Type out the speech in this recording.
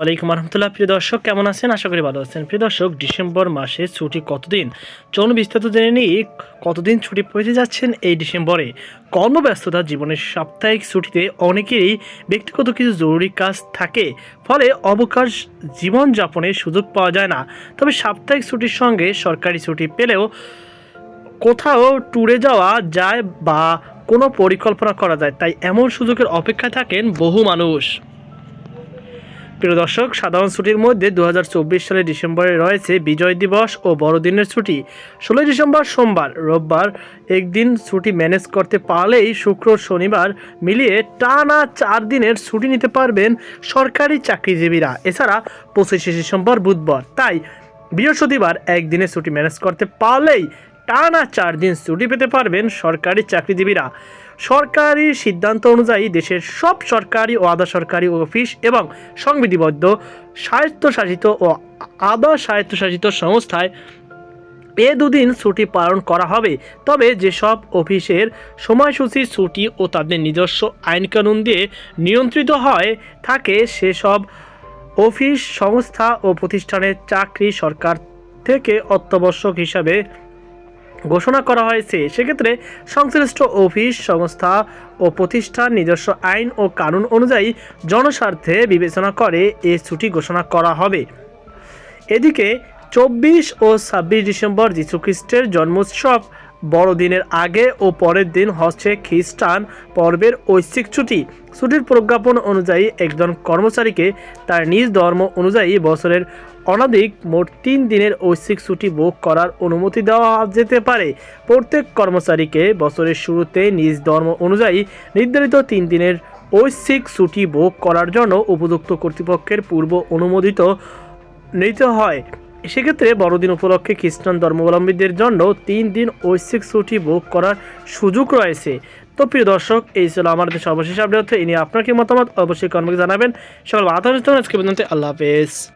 ওয়ালাইকুম রহমতুল্লাহ প্রিয় দর্শক, কেমন আছেন? আশা করি ভালো আছেন। প্রিয় দর্শক, ডিসেম্বর মাসে ছুটি কতদিন? চলুন বিস্তারিত জেনে নিই, কতদিন ছুটি পেতে যাচ্ছেন এই ডিসেম্বরে? কর্মব্যস্ততা, জীবনের সাপ্তাহিক ছুটিতে অনেকেরই ব্যক্তিগত কিছু জরুরি কাজ থাকে, ফলে অবকাশ জীবনযাপনের সুযোগ পাওয়া যায় না। তবে সাপ্তাহিক ছুটির সঙ্গে সরকারি ছুটি পেলেও কোথাও ট্যুরে যাওয়া যায় বা কোনো পরিকল্পনা করা যায়, তাই এমন সুযোগের অপেক্ষায় থাকেন বহু মানুষ। প্রিয় দর্শক, সাধারণ ছুটির মধ্যে দু সালের ডিসেম্বরে রয়েছে বিজয় দিবস ও বড়দিনের ছুটি। ষোলোই ডিসেম্বর সোমবার, রোববার একদিন ছুটি ম্যানেজ করতে পারলেই শুক্র শনিবার মিলিয়ে টানা চার দিনের ছুটি নিতে পারবেন সরকারি চাকরিজীবীরা। এছাড়া পঁচিশে ডিসেম্বর বুধবার, তাই বৃহস্পতিবার একদিনের ছুটি ম্যানেজ করতে পারলেই টানা চার দিন ছুটি পেতে পারবেন সরকারি চাকরিজীবীরা। সরকারি সিদ্ধান্ত অনুযায়ী দেশের সব সরকারি ও আধা সরকারি অফিস এবং সংবিধিবদ্ধ, স্বায়ত্তশাসিত ও আধা স্বায়ত্তশাসিত সংস্থায় এ দুদিন ছুটি পালন করা হবে। তবে যেসব অফিসের সময়সূচি, ছুটি ও তাদের নিজস্ব আইনকানুন দিয়ে নিয়ন্ত্রিত হয়, থাকে সেসব অফিস, সংস্থা ও প্রতিষ্ঠানের চাকরি সরকার থেকে অত্যাবশ্যক হিসাবে ঘোষণা করা হয়েছে, সেক্ষেত্রে সংশ্লিষ্ট অফিস, সংস্থা ও প্রতিষ্ঠান নিজস্ব আইন ও কানুন অনুযায়ী জনস্বার্থে বিবেচনা করে এ ছুটি ঘোষণা করা হবে। এদিকে, চব্বিশ ও ছাব্বিশ ডিসেম্বর যীশুখ্রিস্টের জন্মোৎসব বড়দিনের আগে ও পরের দিন হচ্ছে খ্রিস্টান পর্বের ঐচ্ছিক ছুটি। ছুটির প্রজ্ঞাপন অনুযায়ী একজন কর্মচারীকে তার নিজ ধর্ম অনুযায়ী বছরের অনধিক মোট তিন দিনের ঐচ্ছিক ছুটি ভোগ করার অনুমতি দেওয়া যেতে পারে। প্রত্যেক কর্মচারীকে বছরের শুরুতে নিজ ধর্ম অনুযায়ী নির্ধারিত তিন দিনের ঐচ্ছিক ছুটি ভোগ করার জন্য উপযুক্ত কর্তৃপক্ষের পূর্ব অনুমোদিত নিতে হয়। সেক্ষেত্রে বড়দিন উপলক্ষে খ্রিস্টান ধর্মাবলম্বীদের জন্য তিন দিন ঐশ্বিক ছুটি ভোগ করার সুযোগ রয়েছে। তো প্রিয় দর্শক, এই ছিল আমাদের সর্বশেষ আপডেট। এ নিয়ে আপনার কি মতামত? অবশ্যই কর্মকে জানাবেন। সকল বাধা আজকে পর্যন্ত আল্লাহ হাফেজ।